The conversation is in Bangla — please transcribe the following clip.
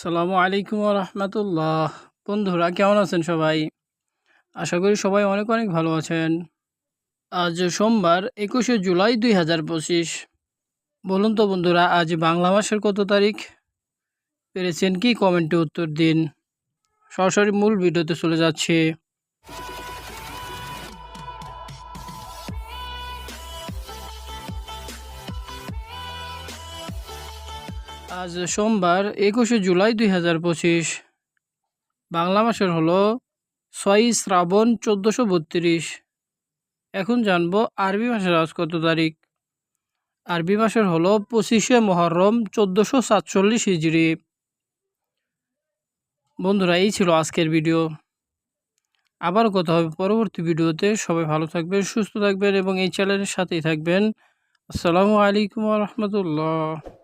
আসসালামু আলাইকুম রহমতুল্লাহ। বন্ধুরা, কেমন আছেন সবাই? আশা করি সবাই অনেক অনেক ভালো আছেন। আজ সোমবার একুশে জুলাই দুই হাজার পঁচিশ। বলুন তো বন্ধুরা, আজ বাংলা মাসের কত তারিখ? পেরেছেন কি কমেন্টে উত্তর দিন? সরাসরি মূল ভিডিওতে চলে যাচ্ছে। আজ সোমবার একুশে জুলাই দুই হাজার পঁচিশ। বাংলা মাসের হলো ছয়ই শ্রাবণ চোদ্দোশো বত্রিশ। এখন জানব আরবি মাসের আজ কত তারিখ। আরবি মাসের হলো পঁচিশে মহরম চোদ্দোশো সাতচল্লিশ হিজড়ি। বন্ধুরা, এই ছিল আজকের ভিডিও। আবার কথা হবে পরবর্তী ভিডিওতে। সবাই ভালো থাকবেন, সুস্থ থাকবেন এবং এই চ্যানেলের সাথেই থাকবেন। আসসালামু আলাইকুম রহমতুল্লাহ।